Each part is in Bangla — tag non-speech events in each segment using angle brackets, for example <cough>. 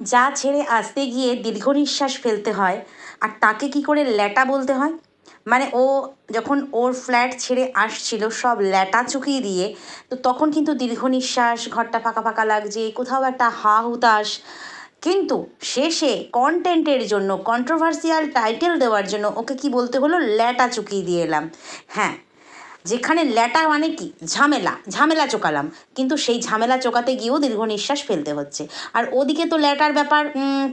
যা ছেড়ে আসতে গিয়ে দীর্ঘ নিঃশ্বাস ফেলতে হয়। আর তাকে কি করে ল্যাটা বলতে হয়? মানে ও যখন ওর ফ্ল্যাট ছেড়ে আসছিল সব ল্যাটা চুকিয়ে দিয়ে, তো তখন কিন্তু দীর্ঘ নিঃশ্বাস ঘরটা ফাঁকা ফাঁকা লাগছে, কোথাও একটা হা হুতাশ কিন্তু শেষে কন্টেন্টের জন্য কন্ট্রোভার্সিয়াল টাইটেল দেওয়ার জন্য ওকে কি বলতে হলো? ল্যাটা চুকিয়ে দিয়ে এলাম। হ্যাঁ যেখানে ল্যাটা মানে কি? ঝামেলা ঝামেলা চোকালাম। কিন্তু সেই ঝামেলা চোকাতে গিয়েও দীর্ঘ নিঃশ্বাস ফেলতে হচ্ছে। আর ওদিকে তো ল্যাটার ব্যাপার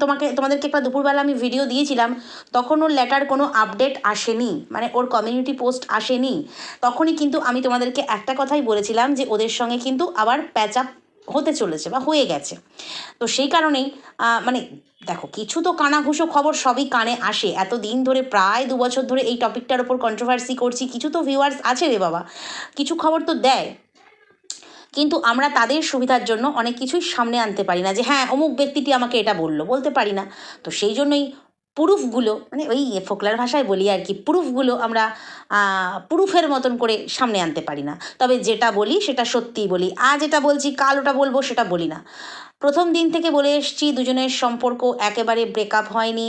তোমাকে, তোমাদেরকে একটা দুপুরবেলা আমি ভিডিও দিয়েছিলাম তখন ওর ল্যাটার কোনো আপডেট আসেনি মানে ওর কমিউনিটি পোস্ট আসেনি। তখনই কিন্তু আমি তোমাদেরকে একটা কথাই বলেছিলাম যে ওদের সঙ্গে কিন্তু আবার প্যাচ আপ হতে চলেছে বা হয়ে গেছে। তো সেই কারণেই মানে দেখো, কিছু তো কানাঘুষো খবর সবই কানে আসে। এত দিন ধরে, প্রায় দু বছর ধরে এই টপিকটার ওপর কন্ট্রোভার্সি করছি। কিছু তো ভিউয়ার্স আছে রে বাবা, কিছু খবর তো দেয়। কিন্তু আমরা তাদের সুবিধার জন্য অনেক কিছুই সামনে আনতে পারি না যে হ্যাঁ অমুক ব্যক্তিটি আমাকে এটা বলল। বলতে পারি না। তো সেই জন্যই প্রুফগুলো মানে ওই ফোকলার ভাষায় বলি আর কি, প্রুফগুলো আমরা প্রুফের মতন করে সামনে আনতে পারি না। তবে যেটা বলি সেটা সত্যিই বলি। আজ এটা বলছি, কাল ওটা বলব সেটা বলি না। প্রথম দিন থেকে বলে এসছি, দুজনের সম্পর্ক একেবারে ব্রেকআপ হয়নি।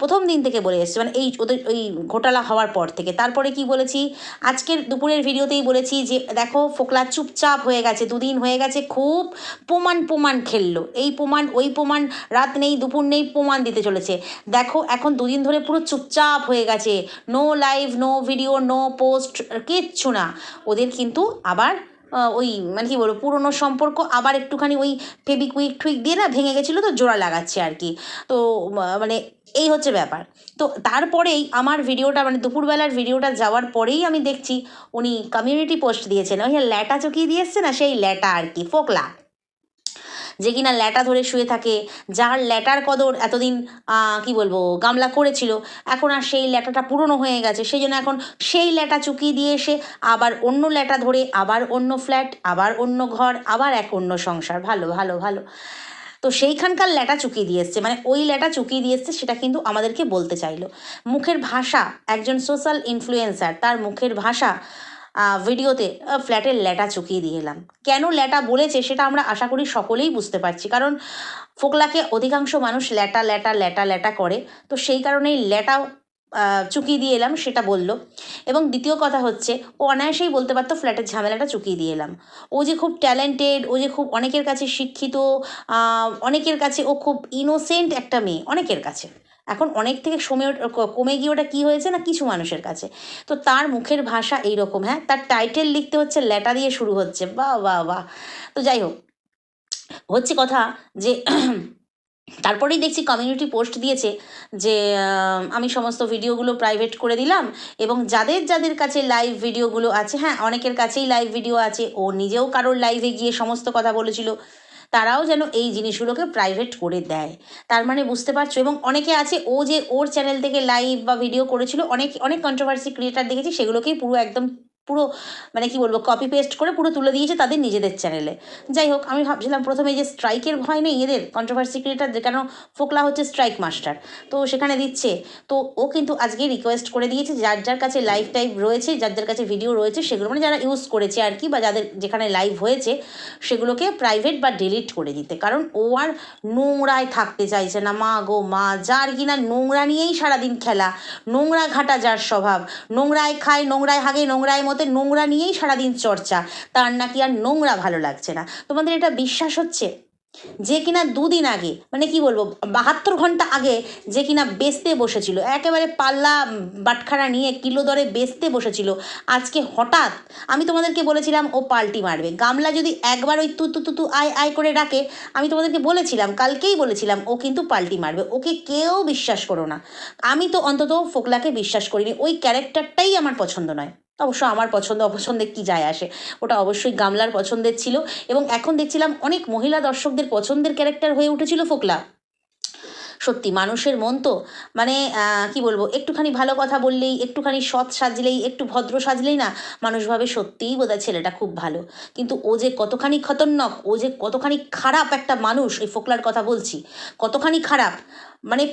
প্রথম দিন থেকে বলে এসছি মানে এই ওদের, ওই ঘোটালা হওয়ার পর থেকে। তারপরে কি বলেছি, আজকের দুপুরের ভিডিওতেই বলেছি যে, দেখো ফোকলা চুপচাপ হয়ে গেছে, দুদিন হয়ে গেছে, খুব প্রমাণ প্রমাণ খেললো। এই প্রমাণ, ওই প্রমাণ, রাত নেই, দুপুর নেই, প্রমাণ দিতে চলেছে। দেখো এখন দুদিন ধরে পুরো চুপচাপ হয়ে গেছে। No live no video no post কিচ্ছু না। ওদের কিন্তু আবার ওই মানে কী বলব, পুরনো সম্পর্ক আবার একটুখানি ওই ফেবিকুইক টুইক দিয়ে না ভেঙে গেছিল তো জোড়া লাগাচ্ছে আর কি। তো মানে এই হচ্ছে ব্যাপার। তো তারপরেই আমার ভিডিওটা মানে দুপুরবেলার ভিডিওটা যাওয়ার পরেই আমি দেখছি উনি কমিউনিটি পোস্ট দিয়েছেন। ওই ল্যাটা চকিয়ে দিয়ে এসছে না, সেই ল্যাটা আর কি, ফোকলা। যে কিনা ল্যাটা ধরে শুয়ে থাকে, যার ল্যাটার কদর এতদিন কি বলব, গামলা করেছিল, এখন আর সেই ল্যাটাটা পুরনো হয়ে গেছে। সেই জন্য এখন সেই ল্যাটা চুকিয়ে দিয়ে এসে আবার অন্য ল্যাটা ধরে, আবার অন্য ফ্ল্যাট, আবার অন্য ঘর, আবার এক অন্য সংসার। ভালো ভালো ভালো। তো সেইখানকার ল্যাটা চুকিয়ে দিয়ে এসছে। মানে ওই ল্যাটা চুকিয়ে দিয়ে এসছে, সেটা কিন্তু আমাদেরকে বলতে চাইলো। মুখের ভাষা, একজন সোশ্যাল ইনফ্লুয়েন্সার তার মুখের ভাষা ভিডিওতে ফ্ল্যাটের ল্যাটা চুকিয়ে দিয়ে এলাম। কেন ল্যাটা বলেছে সেটা আমরা আশা করি সকলেই বুঝতে পারছি। কারণ ফোকলাকে অধিকাংশ মানুষ ল্যাটা ল্যাটা ল্যাটা ল্যাটা করে। তো সেই কারণেই ল্যাটা চুকিয়ে দিয়ে এলাম, সেটা বলল। এবং দ্বিতীয় কথা হচ্ছে, ও অনায়াসেই বলতে পারতো ফ্ল্যাটের ঝামেলাটা চুকিয়ে দিয়ে এলাম। ও যে খুব ট্যালেন্টেড, ও যে খুব অনেকের কাছে শিক্ষিত অনেকের কাছে ও খুব ইনোসেন্ট একটা মেয়ে, অনেকের কাছে। এখন অনেক থেকে সময় কমে গিয়ে ওটা কী হয়েছে না কিছু মানুষের কাছে? তো তার মুখের ভাষা এই রকম হ্যাঁ? তার টাইটেল লিখতে হচ্ছে ল্যাটা দিয়ে শুরু হচ্ছে, বাহ বাহ বাহ। তো যাই হোক, হচ্ছে কথা যে <clears throat> তারপরেই দেখছি কমিউনিটি পোস্ট দিয়েছে যে আমি সমস্ত ভিডিওগুলো প্রাইভেট করে দিলাম এবং যাদের যাদের কাছে লাইভ ভিডিওগুলো আছে হ্যাঁ অনেকের কাছেই লাইভ ভিডিও আছে, ও নিজেও কারোর লাইভে গিয়ে সমস্ত কথা বলেছিল। তারাও যেন এই জিনিসগুলোকে প্রাইভেট করে দেয়। তার মানে বুঝতে পারছ? এবং অনেকে আছে, ও যে ওর চ্যানেল থেকে লাইভ বা ভিডিও করেছিল, অনেক অনেক কন্ট্রোভার্সি ক্রিয়েটার দেখেছি, সেগুলোকেই পুরো একদম পুরো মানে কি বলব কপি পেস্ট করে পুরো তুলে দিয়েছে তাদের নিজেদের চ্যানেলে যাই হোক, আমি ভাবছিলাম প্রথমে যে স্ট্রাইকের ভয় নেই, এদের কন্ট্রোভার্সি ক্রিয়েটারদের কেন ফোকলা হচ্ছে স্ট্রাইক মাস্টার তো সেখানে দিচ্ছে, তো ও কিন্তু আজকে রিকোয়েস্ট করে দিয়েছে যার যার কাছে লাইভ টাইপ রয়েছে, যার যার কাছে ভিডিও রয়েছে, সেগুলো মানে যারা ইউজ করেছে আর কি, বা যাদের যেখানে লাইভ হয়েছে, সেগুলোকে প্রাইভেট বা ডিলিট করে দিতে। কারণ ও আর নোংরায় থাকতে চাইছে না, মা গো মা, যার কিনা নোংরা নিয়েই সারাদিন খেলা, নোংরা ঘাটা যার স্বভাব, নোংরায় খায়, নোংরায় হাগে, নোংরায় মতে নোংরা নিয়েই সারাদিন চর্চা। তার নাকি আর নোংরা ভালো লাগছে না। তোমাদের এটা বিশ্বাস হচ্ছে? যে কিনা দুদিন আগে মানে কি বলব, বাহাত্তর ঘণ্টা আগে যে কিনা বেচতে বসেছিল, একেবারে পাল্লা বাটখারা নিয়ে কিলো দরে বেচতে বসেছিল, আজকে হঠাৎ আমি তোমাদেরকে বলেছিলাম, ও পাল্টি মারবে। গামলা যদি একবার ওই তুতু তু তু তু আয় আয় করে ডাকে, আমি তোমাদেরকে বলেছিলাম, কালকেই বলেছিলাম, ও কিন্তু পাল্টি মারবে। ওকে কেউ বিশ্বাস করো না। আমি তো অন্তত ফোকলাকে বিশ্বাস করিনি, ওই ক্যারেক্টারটাই আমার পছন্দ নয়। অবশ্য আমার পছন্দ অপছন্দে কি যায় আসে? ওটা অবশ্যই গামলার পছন্দের ছিল এবং এখন দেখছিলাম অনেক মহিলা দর্শকদের পছন্দের ক্যারেক্টার হয়ে উঠেছিল ফোকলা। সত্যি মানুষের মন তো মানে কি বলব, একটুখানি ভালো কথা বললেই, একটুখানি সৎ সাজলেই, একটু ভদ্র সাজলেই না, মানুষ ভাবে সত্যিই বোধহয় ছেলেটা খুব ভালো। কিন্তু ও যে কতখানি খতরনক, ও যে কতখানি খারাপ একটা মানুষ, এই ফোকলার কথা বলছি, কতখানি খারাপ। মানে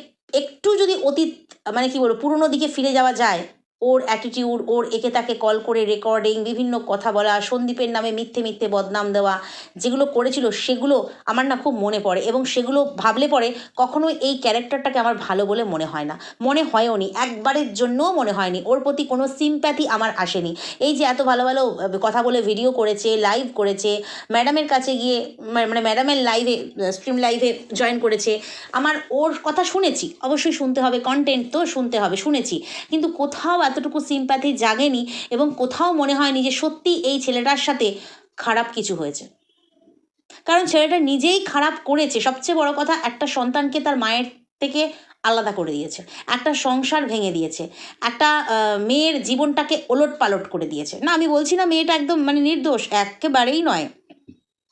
একটু যদি অতীত মানে কি বলব, পুরোনো দিকে ফিরে যাওয়া যায় ওর অ্যাটিটিউড ওর একে তাকে কল করে রেকর্ডিং বিভিন্ন কথা বলা, সন্দীপের নামে মিথ্যে মিথ্যে বদনাম দেওয়া, যেগুলো করেছিল সেগুলো আমার না খুব মনে পড়ে এবং সেগুলো ভাবলে পরে কখনো এই ক্যারেক্টারটাকে আমার ভালো বলে মনে হয় না। মনে হয়ও নি, একবারের জন্যও মনে হয়নি। ওর প্রতি কোনো সিম্প্যাথি আমার আসেনি। এই যে এত ভালো ভালো কথা বলে ভিডিও করেছে লাইভ করেছে ম্যাডামের কাছে গিয়ে মানে ম্যাডামের লাইভে স্ট্রিম লাইভে জয়েন করেছে, আমার ওর কথা শুনেছি। অবশ্যই শুনতে হবে কন্টেন্ট তো শুনতে হবে, শুনেছি। কিন্তু কোথাও এতটুকু সিম্প্যাথি জাগেনি এবং কোথাও মনে হয়নি যে সত্যি এই ছেলেটার সাথে খারাপ কিছু হয়েছে। কারণ ছেলেটা নিজেই খারাপ করেছে। সবচেয়ে বড় কথা, একটা সন্তানকে তার মায়ের থেকে আলাদা করে দিয়েছে। একটা সংসার ভেঙে দিয়েছে। একটা মেয়ের জীবনটাকে ওলট পালট করে দিয়েছে। না, আমি বলছি না মেয়েটা একদম মানে নির্দোষ, একেবারেই নয়।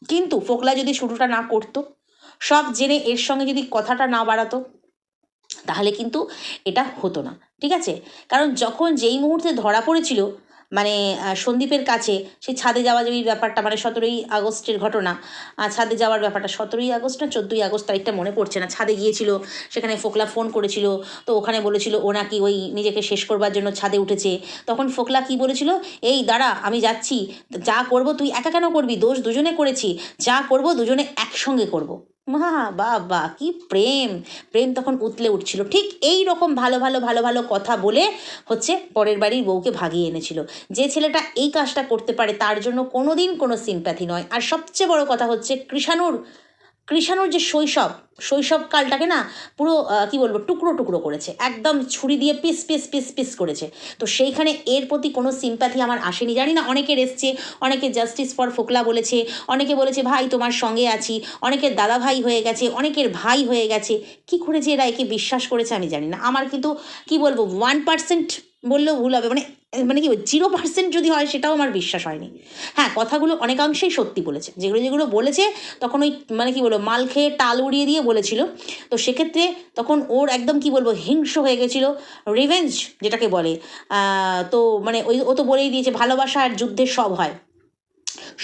কিন্তু ফোকলা যদি শুরুটা না করতো, সব জেনে এর সঙ্গে যদি কথাটা না বাড়াতো তাহলে কিন্তু এটা হতো না, ঠিক আছে? কারণ যখন যেই মুহূর্তে ধরা পড়েছিল মানে সন্দীপের কাছে, সেই ছাদে যাওয়া যাওয়ির ব্যাপারটা মানে সতেরোই আগস্টের ঘটনা ছাদে যাওয়ার ব্যাপারটা, সতেরোই আগস্ট না চোদ্দোই আগস্ট তারিখটা মনে পড়ছে না। ছাদে গিয়েছিল, সেখানে ফোকলা ফোন করেছিল, তো ওখানে বলেছিল, ও নাকি ওই নিজেকে শেষ করবার জন্য ছাদে উঠেছে। তখন ফোকলা কি বলেছিল? এই দাঁড়া, আমি যাচ্ছি। যা করব তুই একা কেন করবি? দোষ দুজনে করেছি। যা করব দুজনে একসঙ্গে করব। মা বাবা, কি প্রেম। প্রেম তখন উতলে উঠছিল। ঠিক এই রকম ভালো ভালো ভালো ভালো কথা বলে হচ্ছে পরের বাড়ির বউকে ভাগিয়ে এনেছিল। যে ছেলেটা এই কাজটা করতে পারে তার জন্য কোনোদিন কোনো সিম্প্যাথি নয়। আর সবচেয়ে বড় কথা হচ্ছে কৃষাণুর কৃষাণুর যে শৈশব শৈশবকালটাকে না পুরো কি বলব, টুকরো টুকরো করেছে। একদম ছুরি দিয়ে পিস পিস পিস পিস করেছে। তো সেইখানে এর প্রতি কোনো সিম্প্যাথি আমার আসেনি। জানি না, অনেকের এসছে, অনেকে জাস্টিস ফর ফোকলা বলেছে, অনেকে বলেছে, ভাই, তোমার সঙ্গে আছি। অনেকের দাদা ভাই হয়ে গেছে, অনেকের ভাই হয়ে গেছে। কি করে যে এরা? একে বিশ্বাস করেছে, আমি জানি না। আমার কিন্তু, কি বলব ওয়ান পার্সেন্ট বললেও ভুল হবে। মানে মানে কি জিরো পার্সেন্ট যদি হয় সেটাও আমার বিশ্বাস হয়নি। হ্যাঁ কথাগুলো অনেকাংশেই সত্যি বলেছে। যেগুলো যেগুলো বলেছে তখন ওই মানে কি বলব, মাল খেয়ে টাল উড়িয়ে দিয়ে বলেছিল। তো সেক্ষেত্রে তখন ওর একদম কি বলব হিংস হয়ে গেছিল। রিভেঞ্জ যেটাকে বলে তো মানে ওই, ও তো বলেই দিয়েছে, ভালোবাসা আর যুদ্ধের সব হয়।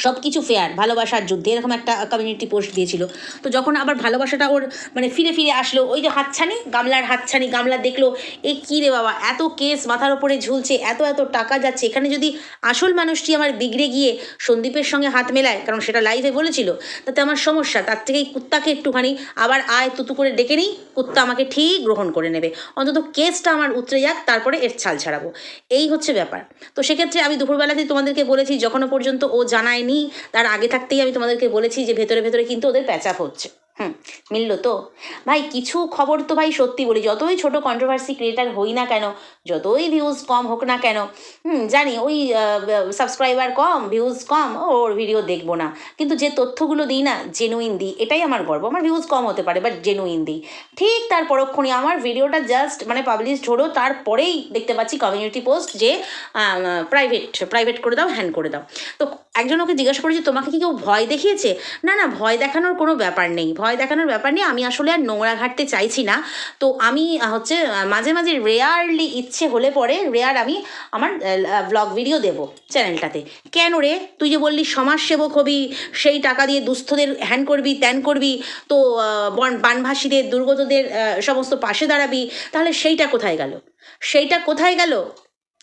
সব কিছু ফেয়ার ভালোবাসার যুদ্ধে, এরকম একটা কমিউনিটি পোস্ট দিয়েছিল। তো যখন আবার ভালোবাসাটা ওর মানে ফিরে ফিরে আসলো, ওই যে হাতছানি, গামলার হাতছানি, গামলা দেখল, এ কী রে বাবা, এত কেস মাথার ওপরে ঝুলছে, এত এত টাকা যাচ্ছে, এখানে যদি আসল মানুষটি আমার বিগড়ে গিয়ে সন্দীপের সঙ্গে হাত মেলায়, কারণ সেটা লাইভে বলেছিল, তাতে আমার সমস্যা, তার থেকে এই কুত্তাকে একটুখানি আবার আয় তুতু করে ডেকে নিই, কুত্তা আমাকে ঠিক গ্রহণ করে নেবে। অন্তত কেসটা আমার উতরে যাক, তারপরে এর ছাল ছাড়াবো। এই হচ্ছে ব্যাপার। তো সেক্ষেত্রে আমি দুপুরবেলাতেই তোমাদেরকে বলেছি, যখনও পর্যন্ত ও জানায়নি তার আগে থাকতেই আমি তোমাদেরকে বলেছি যে ভেতরে ভেতরে কিন্তু ওদের প্যাচাপ হচ্ছে। হুম, মিললো তো? ভাই, কিছু খবর তো ভাই সত্যি বলি, যতই ছোট কন্ট্রোভার্সি ক্রিয়েটার হই না কেন, যতই ভিউজ কম হোক না কেন, হুম, জানি ওই সাবস্ক্রাইবার কম ভিউজ কম ওর ভিডিও দেখব না। কিন্তু যে তথ্যগুলো দিই না জেনুইন দিই, এটাই আমার গর্ব। আমার ভিউজ কম হতে পারে বাট জেনুইন দিই। ঠিক তার পরক্ষণে আমার ভিডিওটা জাস্ট মানে পাবলিশ হলো, তারপরেই দেখতে পাচ্ছি কমিউনিটি পোস্ট যে প্রাইভেট প্রাইভেট করে দাও হ্যান্ড করে দাও। তো একজন ওকে জিজ্ঞাসা করেছে তোমাকে কি কেউ ভয় দেখিয়েছে? না না, ভয় দেখানোর কোনো ব্যাপার নেই। ভয় দেখানোর ব্যাপার নেই। আমি আসলে আর নোংরা ঘাটতে চাইছি না। তো আমি হচ্ছে মাঝে মাঝে রেয়ারলি ইচ্ছে হলে পরে রেয়ার আমি আমার ব্লগ ভিডিও দেবো চ্যানেলটাতে। কেন রে? তুই যে বললি সমাজসেবক হবি, সেই টাকা দিয়ে দুস্থদের হ্যান করবি, ত্যান করবি, তো বন- বানভাসীদের, দুর্গতদের সমস্ত পাশে দাঁড়াবি, তাহলে সেইটা কোথায় গেল? সেইটা কোথায় গেল?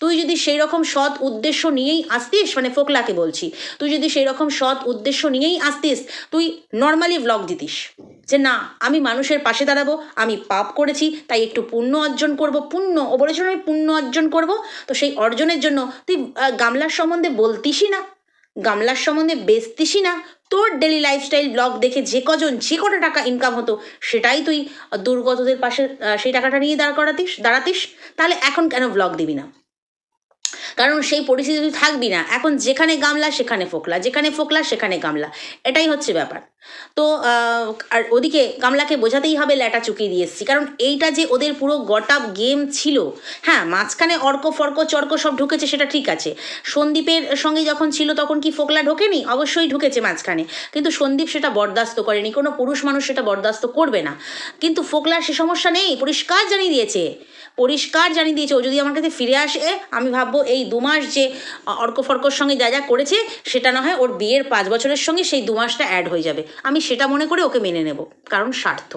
তুই যদি সেই রকম সৎ উদ্দেশ্য নিয়েই আসতিস মানে ফোকলাকে বলছি, তুই যদি সেই রকম সৎ উদ্দেশ্য নিয়েই আসতিস, তুই নর্মালি ব্লগ দিতিস। যে না, আমি মানুষের পাশে দাঁড়াবো, আমি পাপ করেছি, তাই একটু পুণ্য অর্জন করব, পুণ্য, ও বলেছিল আমি পুণ্য অর্জন করব, তো সেই অর্জনের জন্য তুই গামলার সম্বন্ধে বলতিসই না, গামলার সম্বন্ধে বেচতিসই না, তোর ডেলি লাইফস্টাইল ব্লগ দেখে যে কজন, যে কটা টাকা ইনকাম হতো, সেটাই তুই দুর্গতদের পাশে সেই টাকাটা নিয়ে দাঁড় করাতিস, দাঁড়াতিস, তাহলে এখন কেন ব্লগ দিবি না? কারণ সেই পরিস্থিতি তুই থাকবি না। এখন যেখানে গামলা সেখানে ফোকলা, যেখানে ফোকলা সেখানে গামলা। এটাই হচ্ছে ব্যাপার। তো আর ওদিকে কামলাকে বোঝাতেই হবে ল্যাটা চুকিয়ে দিয়ে এসছি। কারণ এইটা যে ওদের পুরো গটাপ গেম ছিল হ্যাঁ মাঝখানে অর্ক, ফর্ক, চর্ক সব ঢুকেছে, সেটা ঠিক আছে। সন্দীপের সঙ্গে যখন ছিল তখন কি ফোকলা ঢোকেনি? অবশ্যই ঢুকেছে মাঝখানে। কিন্তু সন্দীপ সেটা বরদাস্ত করেনি। কোনো পুরুষ মানুষ সেটা বরদাস্ত করবে না। কিন্তু ফোকলার সে সমস্যা নেই, পরিষ্কার জানিয়ে দিয়েছে। পরিষ্কার জানিয়ে দিয়েছে, ও যদি আমার কাছে ফিরে আসে, আমি ভাববো এই দু মাস যে অর্ক, ফর্কর সঙ্গে যা যা করেছে, সেটা না হয় ওর বিয়ের পাঁচ বছরের সঙ্গে সেই দু মাসটা অ্যাড হয়ে যাবে। আমি সেটা মনে করে ওকে মেনে নেব, কারণ স্বার্থ।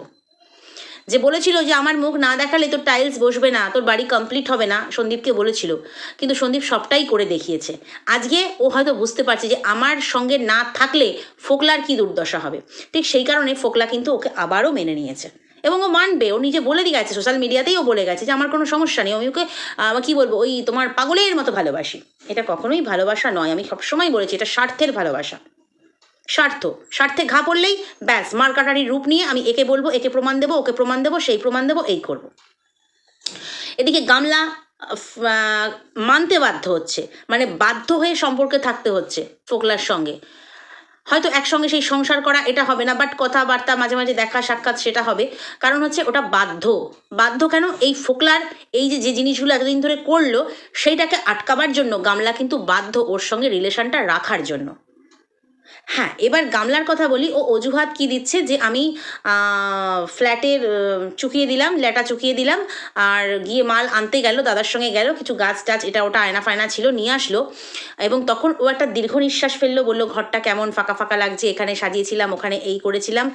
যে বলেছিল যে আমার মুখ না দেখালে তোর টাইলস বসবে না, তোর বাড়ি কমপ্লিট হবে না, সন্দীপকে বলেছিল। কিন্তু সন্দীপ সবটাই করে দেখিয়েছে। আজকে ও হয়তো বুঝতে পারছে যে আমার সঙ্গে না থাকলে ফোকলার কি দুর্দশা হবে। ঠিক সেই কারণে ফোকলা কিন্তু ওকে আবারও মেনে নিয়েছে। এবং ও মানবে, ও নিজে বলে দিয়ে গেছে সোশ্যাল মিডিয়াতেই ও বলে গেছে যে আমার কোনো সমস্যা নেই, আমি ওকে কি বলব, ওই তোমার পাগলের মতো ভালোবাসি। এটা কখনোই ভালোবাসা নয়, আমি সবসময় বলেছি এটা স্বার্থের ভালোবাসা। স্বার্থ। স্বার্থে ঘা পড়লেই ব্যাস মার্কাটারির রূপ নিয়ে আমি একে বলব, একে প্রমাণ দেবো, ওকে প্রমাণ দেবো, সেই প্রমাণ দেবো, এই করব। এদিকে গামলা মানতে বাধ্য হচ্ছে মানে বাধ্য হয়ে সম্পর্কে থাকতে হচ্ছে ফোকলার সঙ্গে। হয়তো একসঙ্গে সেই সংসার করা এটা হবে না বাট কথাবার্তা, মাঝে মাঝে দেখা, সাক্ষাৎ সেটা হবে। কারণ হচ্ছে ওটা বাধ্য। বাধ্য কেন? এই ফোকলার, এই যে যে জিনিসগুলো এতদিন ধরে করল, সেইটাকে আটকাবার জন্য গামলা কিন্তু বাধ্য ওর সঙ্গে রিলেশনটা রাখার জন্য। হ্যাঁ এবার গামলার কথা বলি, ও অজুহাত কি দিচ্ছে যে আমি ফ্ল্যাটের চুকিয়ে দিলাম, ল্যাটা চুকিয়ে দিলাম, আর গিয়ে মাল আনতে গেল, দাদার সঙ্গে গেল, কিছু গাছ টাছ, এটা ওটা আয়না ফায়না ছিল, নিয়ে আসলো, এবং তখন ও একটা দীর্ঘ নিঃশ্বাস ফেলল, বলল, ঘরটা কেমন, ফাঁকা ফাঁকা লাগছে, এখানে সাজিয়েছিলাম, ওখানে এই করেছিলাম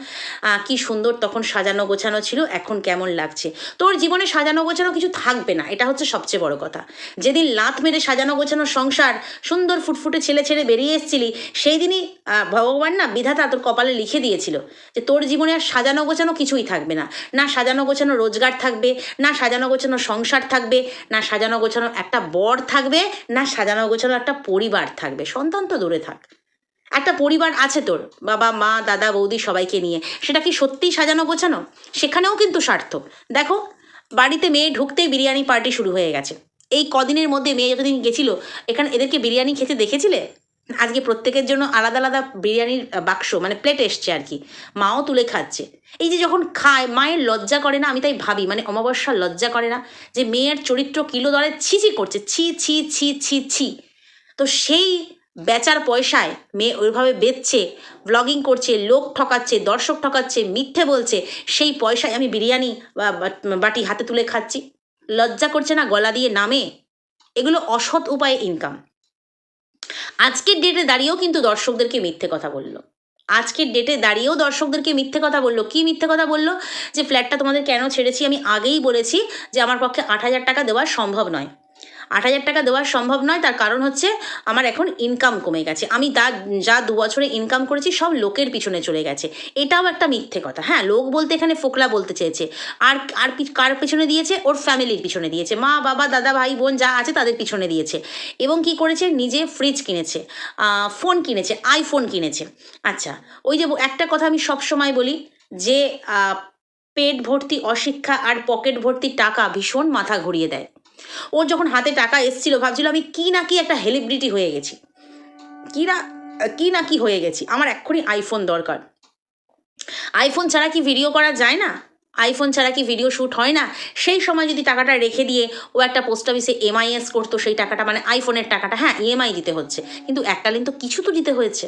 কি সুন্দর তখন সাজানো গোছানো ছিল, এখন কেমন লাগছে? তোর জীবনে সাজানো গোছানো কিছু থাকবে না, এটা হচ্ছে সবচেয়ে বড় কথা। যেদিন লাত মেরে সাজানো গোছানো সংসার, সুন্দর ফুটফুটে ছেলে ছেড়ে বেরিয়ে এসেছিলি, সেই দিনই ভগবান না বিধাতা তোর কপালে লিখে দিয়েছিল যে তোর জীবনে আর সাজানো গোছানো কিছুই থাকবে না। না সাজানো গোছানো রোজগার থাকবে, না সাজানো গোছানো সংসার থাকবে, না সাজানো গোছানো একটা বর থাকবে, না সাজানো গোছানো একটা পরিবার থাকবে। সন্তান তো দূরে থাক। একটা পরিবার আছে তোর, বাবা, মা, দাদা, বৌদি সবাইকে নিয়ে। সেটা কি সত্যিই সাজানো গোছানো? সেখানেও কিন্তু স্বার্থ দেখো, বাড়িতে মেয়ে ঢুকতেই বিরিয়ানি পার্টি শুরু হয়ে গেছে। এই কদিনের মধ্যে মেয়ে যতদিন গেছিল, এখানে এদেরকে বিরিয়ানি খেতে দেখেছিলে? আজকে প্রত্যেকের জন্য আলাদা আলাদা বিরিয়ানির বাক্স মানে প্লেট এসছে আর কি। মাও তুলে খাচ্ছে। এই যে যখন খায়, মায়ের লজ্জা করে না, আমি তাই ভাবি মানে অমাবস্যার লজ্জা করে না যে মেয়ের চরিত্র কিলো দরে ছি করছে, ছি ছি ছি ছি ছি। তো সেই বেচার পয়সায় মেয়ে ওইভাবে বেচছে ব্লগিং করছে, লোক ঠকাচ্ছে, দর্শক ঠকাচ্ছে, মিথ্যে বলছে, সেই পয়সায় আমি বিরিয়ানি বাটি হাতে তুলে খাচ্ছি। লজ্জা করছে না, গলা দিয়ে নামে। এগুলো অসৎ উপায়ে ইনকাম আজকের ডেটে দাঁড়িয়েও কিন্তু দর্শকদেরকে মিথ্যে কথা বলল। আজকের ডেটে দাঁড়িয়েও দর্শকদেরকে মিথ্যে কথা বলল। কি মিথ্যে কথা বলল? যে ফ্ল্যাটটা তোমাদের কেন ছেড়েছি? আমি আগেই বলেছি যে আমার পক্ষে আট হাজার টাকা দেওয়া সম্ভব নয়। আট হাজার টাকা দেওয়া সম্ভব নয়, তার কারণ হচ্ছে আমার এখন ইনকাম কমে গেছে। আমি তা যা দু বছরে ইনকাম করেছি, সব লোকের পিছনে চলে গেছে। এটাও একটা মিথ্যে কথা। হ্যাঁ লোক বলতে এখানে ফোকলা বলতে চেয়েছে। আর আর কার পিছনে দিয়েছে? ওর ফ্যামিলির পিছনে দিয়েছে। মা, বাবা, দাদা, ভাই, বোন যা আছে তাদের পিছনে দিয়েছে। এবং কি করেছে? নিজে ফ্রিজ কিনেছে। ফোন কিনেছে আইফোন কিনেছে। আচ্ছা ওই যে একটা কথা আমি সব সময় বলি যে পেট ভর্তি অশিক্ষা আর পকেট ভর্তি টাকা ভীষণ মাথা ঘুরিয়ে দেয়। ওর যখন হাতে টাকা এসছিল, ভাবছিল আমি কি না কি একটা হেলিব্রিটি হয়ে গেছি। কি না কি না কি হয়ে গেছি, আমার এক্ষুনি আইফোন দরকার। আইফোন ছাড়া কি ভিডিও করা যায় না? আইফোন ছাড়া কি ভিডিও শ্যুট হয় না? সেই সময় যদি টাকাটা রেখে দিয়ে ও একটা পোস্ট অফিসে এমআইএস করতো, সেই টাকাটা মানে আইফোনের টাকাটা হ্যাঁ ইএমআই দিতে হচ্ছে। কিন্তু এককালীন তো কিছু তো দিতে হয়েছে।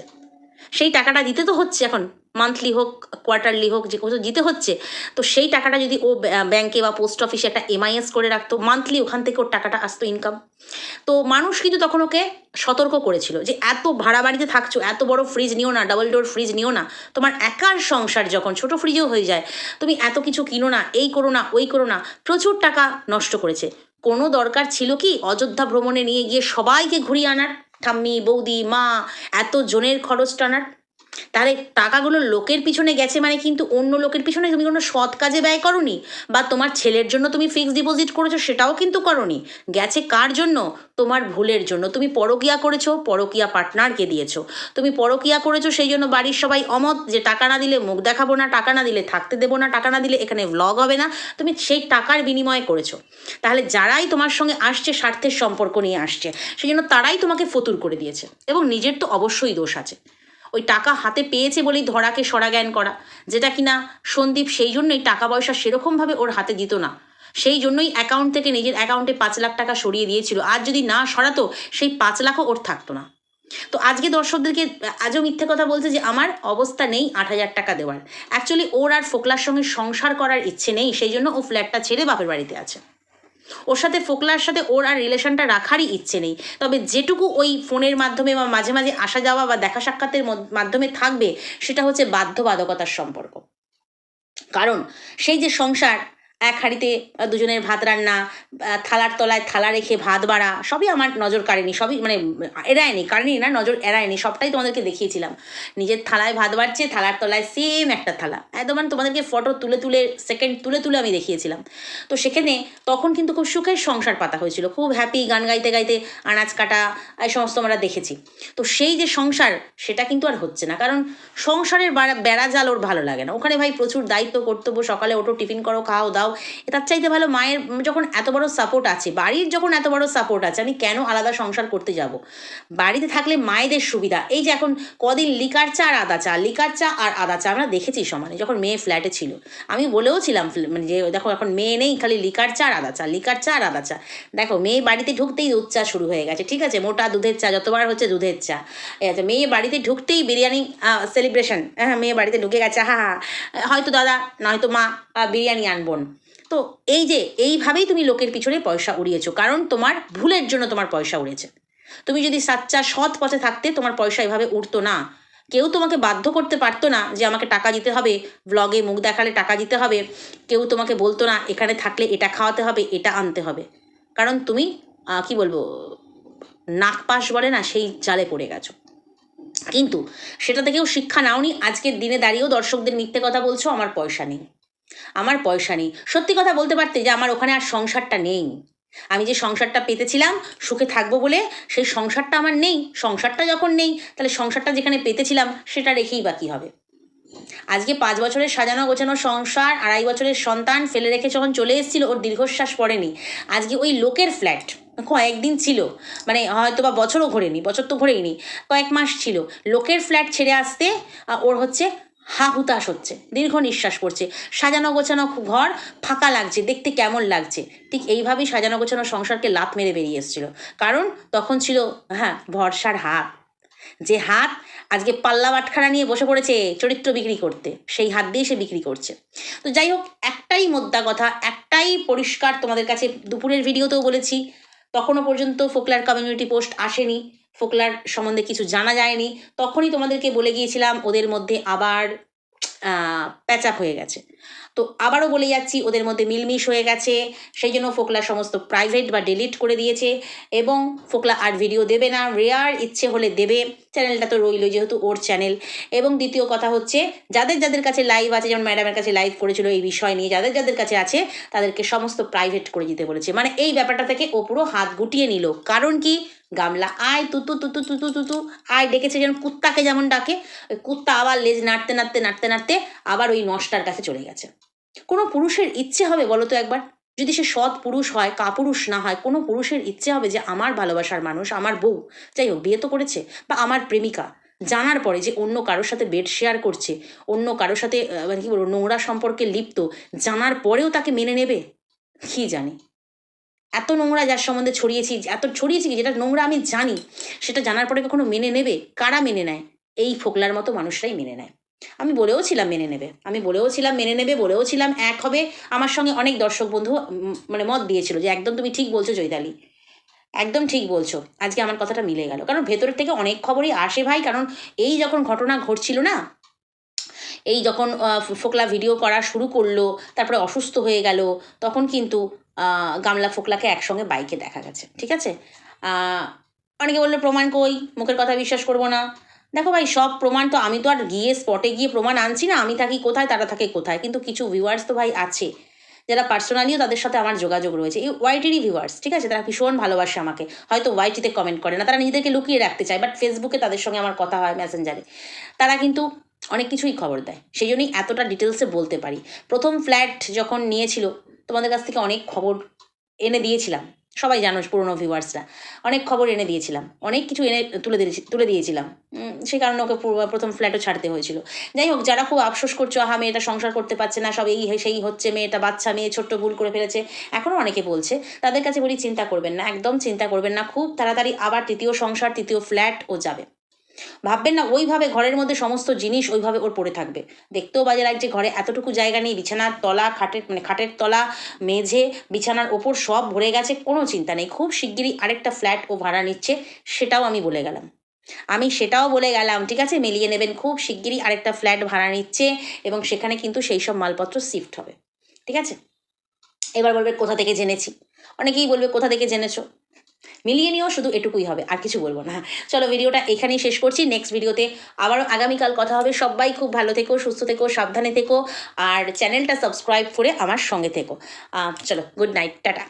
সেই টাকাটা দিতে তো হচ্ছে এখন। মান্থলি হোক কোয়ার্টারলি হোক, যে কোথাও দিতে হচ্ছে। তো সেই টাকাটা যদি ও ব্য- ব্যাংকে বা পোস্ট অফিসে একটা এমআইএস করে রাখতো মান্থলি ওখান থেকে ওর টাকাটা আসতো ইনকাম তো মানুষ কিন্তু তখন ওকে সতর্ক করেছিল যে, এত ভাড়া বাড়িতে থাকছো, এত বড় ফ্রিজ নিও না ডাবল ডোর ফ্রিজ নিও না। তোমার একার সংসার যখন, ছোট ফ্রিজও হয়ে যায়, তুমি এত কিছু কিনো না, এই করো না, ওই করো না। প্রচুর টাকা নষ্ট করেছে। কোনো দরকার ছিল কি? অযোধ্যা ভ্রমণে নিয়ে গিয়ে সবাইকে ঘুরিয়ে আনার। ঠাম্মি বৌদি মা এত জনের খরচ টানার তাহলে টাকাগুলো লোকের পিছনে গেছে মানে কিন্তু অন্য লোকের পিছনে তুমি কোনো সৎ কাজে ব্যয় করনি? বা তোমার ছেলের জন্য তুমি ফিক্সড ডিপোজিট করেছ সেটাও কিন্তু করনি। গেছে কার জন্য? তোমার ভুলের জন্য। তুমি পরকিয়া করেছ, পরকিয়া পার্টনারকে দিয়েছ। তুমি পরকিয়া করেছ সেই জন্য বাড়ির সবাই অমত যে টাকা না দিলে মুখ দেখাবো না, টাকা না দিলে থাকতে দেবো না, টাকা না দিলে এখানে ভ্লগ হবে না। তুমি সেই টাকার বিনিময়ে করেছ। তাহলে যারাই তোমার সঙ্গে আসছে, স্বার্থের সম্পর্ক নিয়ে আসছে, সেই জন্য তারাই তোমাকে ফতুর করে দিয়েছে। এবং নিজের তো অবশ্যই দোষ আছে। ওই টাকা হাতে পেয়েছে বলেই ধরাকে সরা জ্ঞান করা, যেটা কিনা সন্দীপ সেই জন্যই টাকা পয়সা সেরকমভাবে ওর হাতে দিত না। সেই জন্যই অ্যাকাউন্ট থেকে নিজের অ্যাকাউন্টে পাঁচ লাখ টাকা সরিয়ে দিয়েছিল। আর যদি না সরাতো, সেই পাঁচ লাখও ওর থাকতো না। তো আজকে দর্শকদেরকে, আজও মিথ্যে কথা বলছে যে আমার অবস্থা নেই আট হাজার টাকা দেওয়ার। অ্যাকচুয়ালি ওর আর ফোকলার সঙ্গে সংসার করার ইচ্ছে নেই, সেই জন্য ও ফ্ল্যাটটা ছেড়ে বাপের বাড়িতে আছে। ওর সাথে ফোকলার সাথে ওর আর রিলেশনটা রাখারই ইচ্ছে নেই। তবে যেটুকু ওই ফোনের মাধ্যমে বা মাঝে মাঝে আসা যাওয়া বা দেখা সাক্ষাতের মাধ্যমে থাকবে, সেটা হচ্ছে বাধ্যবাধকতার সম্পর্ক। কারণ সেই যে সংসার এক হাঁড়িতে দুজনের ভাত রান্না থালার তলায় থালা রেখে ভাত বাড়া, সবই আমার নজর কাড়েনি, সবই মানে এড়ায়নি কারেনি না নজর এড়ায়নি, সবটাই তোমাদেরকে দেখিয়েছিলাম। নিজের থালায় ভাত বাড়ছে, থালার তলায় সেম একটা থালা। একদম মানে তোমাদেরকে ফটো তুলে তুলে সেকেন্ড তুলে তুলে আমি দেখিয়েছিলাম। তো সেখানে তখন কিন্তু খুব সুখের সংসার পাতা হয়েছিল, খুব হ্যাপি গান গাইতে গাইতে আনাজ কাটা, এই সমস্ত আমরা দেখেছি। তো সেই যে সংসার, সেটা কিন্তু আর হচ্ছে না, কারণ সংসারের বাড়া- জাল ওর ভালো লাগে না। ওখানে ভাই প্রচুর দায়িত্ব, কর্তব্য, সকালে ওঠো, টিফিন করো, খাও, দাও এটার চাইতে ভালো মায়ের যখন এত বড় সাপোর্ট আছে, বাড়ির যখন এত বড় সাপোর্ট আছে, আমি কেন আলাদা সংসার করতে যাব? বাড়িতে থাকলে মায়েদের সুবিধা, এই যে এখন কদিন লিকার চা আর আদা চা, লিকার চা আর আদা চা, আমরা দেখেছি সমানে যখন মেয়ে ফ্ল্যাটে ছিল। আমি বলেও ছিলাম মানে যে, দেখো এখন মেয়ে নেই, খালি লিকার চা আর আদা চা, লিকার চা আর আদা চা। দেখো, মেয়ে বাড়িতে ঢুকতেই দুধ চা শুরু হয়ে গেছে, ঠিক আছে? মোটা দুধের চা, যতবার হচ্ছে দুধের চা। আছে মেয়ে বাড়িতে ঢুকতেই বিরিয়ানি সেলিব্রেশন হ্যাঁ মেয়ে বাড়িতে ঢুকে গেছে হ্যাঁ হ্যাঁ হয়তো দাদা, নয়তো মা বিরিয়ানি আনবন। তো এই যে এইভাবেই তুমি লোকের পিছনে পয়সা উড়িয়েছো, কারণ তোমার ভুলের জন্য তোমার পয়সা উড়েছে। তুমি যদি সাচ্চা সৎ পথে থাকতে তোমার পয়সা এভাবে উঠতো না। কেউ তোমাকে বাধ্য করতে পারতো না যে আমাকে টাকা দিতে হবে ব্লগে মুখ দেখালে টাকা দিতে হবে। কেউ তোমাকে বলতো না, এখানে থাকলে এটা খাওয়াতে হবে, এটা আনতে হবে। কারণ তুমি কি বলব নাকপাশ বলে না, সেই জালে পড়ে গেছো। কিন্তু সেটা থেকেও শিক্ষা নাওনি, আজকের দিনে দাঁড়িয়েও দর্শকদের মিথ্যে কথা বলছো, আমার পয়সা নেই। আমার পয়সা নেই। সত্যি কথা বলতে পারতে যে আমার ওখানে আর সংসারটা নেই। আমি যে সংসারটা পেতেছিলাম, সুখে থাকব বলে সেই সংসারটা আমার নেই। সংসারটা যখন নেই, তাহলে সংসারটা যেখানে পেতেছিলাম, সেটা রেখেই বাকি হবে? আজকে পাঁচ বছরের সাজানো গোছানো সংসার, আড়াই বছরের সন্তান ফেলে রেখে যখন চলে এসেছিল, ওর দীর্ঘশ্বাস পড়েনি। আজকে ওই লোকের ফ্ল্যাট কয়েকদিন ছিল মানে হয়তো বা বছরও ঘোরেনি, বছর তো ঘোরেইনি কয়েক মাস ছিল। লোকের ফ্ল্যাট ছেড়ে আসতে ওর হচ্ছে হা হুতাশ হচ্ছে, দীর্ঘ নিঃশ্বাস পড়ছে, সাজানো গোছানো ঘর ফাঁকা লাগছে, দেখতে কেমন লাগছে। ঠিক এইভাবেই সাজানো গোছানো সংসারকে লাত মেরে বেরিয়ে এসেছিল। কারণ তখন ছিল হ্যাঁ ভরসার হাত। যে হাত আজকে পাল্লা বাটখারা নিয়ে বসে পড়েছে চরিত্র বিক্রি করতে, সেই হাত দিয়ে সে বিক্রি করছে। তো যাই হোক, একটাই মোদ্দা কথা, একটাই পরিষ্কার তোমাদের কাছে, দুপুরের ভিডিওতেও বলেছি, তখনও পর্যন্ত ফোকলার কমিউনিটি পোস্ট আসেনি। ফোকলার সম্বন্ধে কিছু জানা যায়নি, তখনই তোমাদেরকে বলে গিয়েছিলাম ওদের মধ্যে আবার প্যাচ হয়ে গেছে। তো আবারও বলে যাচ্ছি, ওদের মধ্যে মিলমিশ হয়ে গেছে। সেই জন্য ফোকলা সমস্ত প্রাইভেট বা ডিলিট করে দিয়েছে এবং ফোকলা আর ভিডিও দেবে না। রেয়ার ইচ্ছে হলে দেবে। চ্যানেলটা তো রইল যেহেতু ওর চ্যানেল এবং দ্বিতীয় কথা হচ্ছে, যাদের যাদের কাছে লাইভ আছে, যেমন ম্যাডামের কাছে লাইভ করেছিল এই বিষয় নিয়ে, যাদের যাদের কাছে আছে, তাদেরকে সমস্ত প্রাইভেট করে দিতে বলেছে। মানে এই ব্যাপারটা থেকে ও পুরো হাত গুটিয়ে নিল। কারণ কি? গামলা আয় তুতু তুতু তুতু তুতু আয় ডেকেছে যেন কুত্তাকে যেমন ডাকে কুত্তা আবার লেজ নাড়তে নাড়তে নাড়তে নাড়তে আবার ওই নষ্টার কাছে চলে গেছে। কোনো পুরুষের ইচ্ছে হবে বলো তো একবার? যদি সে সৎ পুরুষ হয়, কাপুরুষ না হয়, কোনো পুরুষের ইচ্ছে হবে যে আমার ভালোবাসার মানুষ, আমার বউ, যাই হোক, বিয়ে তো করেছে, বা আমার প্রেমিকা, জানার পরে যে অন্য কারোর সাথে বেড শেয়ার করছে, অন্য কারোর সাথে মানে কি বলব, নোংরা সম্পর্কে লিপ্ত, জানার পরেও তাকে মেনে নেবে? কি জানি। এত নোংরা যার সম্বন্ধে ছড়িয়েছি, এত ছড়িয়েছি কি, যেটা নোংরা আমি জানি, সেটা জানার পরে কখনো মেনে নেবে? কারা মেনে নেয়? এই ফোকলার মতো মানুষরাই মেনে নেয়। আমি বলেও ছিলাম মেনে নেবে। আমি বলেও ছিলাম মেনে নেবে, বলেও ছিলাম এক হবে। আমার সঙ্গে অনেক দর্শক বন্ধু মানে মত দিয়েছিল যে একদম তুমি ঠিক বলছো চৈতালি। একদম ঠিক বলছো। আজকে আমার কথাটা মিলে গেল। কারণ ভেতরের থেকে অনেক খবরই আসে ভাই, কারণ এই যখন ঘটনা ঘটছিল না, এই যখন ফোকলা ভিডিও করা শুরু করল, তারপরে অসুস্থ হয়ে গেল, তখন কিন্তু গামলা ফোকলাকে একসঙ্গে বাইকে দেখা গেছে, ঠিক আছে? অনেকে বলল, প্রমাণ কই? মুখের কথা বিশ্বাস করব না। দেখো ভাই, সব প্রমাণ তো আমি তো আর গিয়ে স্পটে গিয়ে প্রমাণ আনছি না, আমি থাকি কোথায়, তারা থাকে কোথায়, কিন্তু কিছু ভিউয়ার্স তো ভাই আছে, যারা পার্সোনালিও তাদের সাথে আমার যোগাযোগ রয়েছে, এই ওয়াইটিরই ভিউয়ার্স ঠিক আছে? তারা ভীষণ ভালোবাসে আমাকে, হয়তো ওয়াইটিতে কমেন্ট করে না, তারা নিজেদেরকে লুকিয়ে রাখতে চায় বাট ফেসবুকে তাদের সঙ্গে আমার কথা হয় মেসেঞ্জারে তারা কিন্তু অনেক কিছুই খবর দেয়, সেই জন্যই এতটা ডিটেলসে বলতে পারি। প্রথম ফ্ল্যাট যখন নিয়েছিল, তোমাদের কাছ থেকে অনেক খবর এনে দিয়েছিলাম সবাই জানো পুরোনো ভিউয়ার্সরা অনেক খবর এনে দিয়েছিলাম। অনেক কিছু এনে তুলে দিয়েছি, তুলে দিয়েছিলাম। সেই কারণে ওকে পুরো- প্রথম ফ্ল্যাটও ছাড়তে হয়েছিল। যাই হোক, যারা খুব আফসোস করছ, আহা, মেয়েটা সংসার করতে পারছে না, সব এই, সেই হচ্ছে, মেয়েটা বাচ্চা, মেয়ে ছোট্ট, ভুল করে ফেলেছে। এখনও অনেকে বলছে, তাদের কাছে বলি, চিন্তা করবেন না, একদম চিন্তা করবেন না। খুব তাড়াতাড়ি আবার তৃতীয় সংসার, তৃতীয় ফ্ল্যাট ও যাবে। ভাববেন না, ওইভাবে ঘরের মধ্যে সমস্ত জিনিস ওইভাবে ওর পড়ে থাকবে। দেখতেও বাজে লাগছে, ঘরে এতটুকু জায়গা নেই, বিছানার তলা, খাটের মানে খাটের তলা, মেঝে, বিছানার ওপর সব ভরে গেছে, কোনো চিন্তা নেই। খুব শিগগিরই আরেকটা ফ্ল্যাট ও ভাড়া নিচ্ছে, সেটাও আমি বলে গেলাম। আমি সেটাও বলে গেলাম, ঠিক আছে? মিলিয়ে নেবেন, খুব শিগগিরই আরেকটা ফ্ল্যাট ভাড়া নিচ্ছে এবং সেখানে কিন্তু সেই সব মালপত্র শিফট হবে, ঠিক আছে? এবার বলবে, কোথা থেকে জেনেছি? অনেকেই বলবে, কোথা থেকে জেনেছো? মিলিয়ে নিয়েও শুধু এটুকুই হবে, আর কিছু বলব না। চলো ভিডিওটা এখানেই শেষ করছি। নেক্সট ভিডিওতে আবারও আগামীকাল কথা হবে। সবাই খুব ভালো থেকো, সুস্থ থেকো, সাবধানে থেকো, আর চ্যানেলটা সাবস্ক্রাইব করে আমার সঙ্গে থেকো। চলো গুড নাইট টাটা।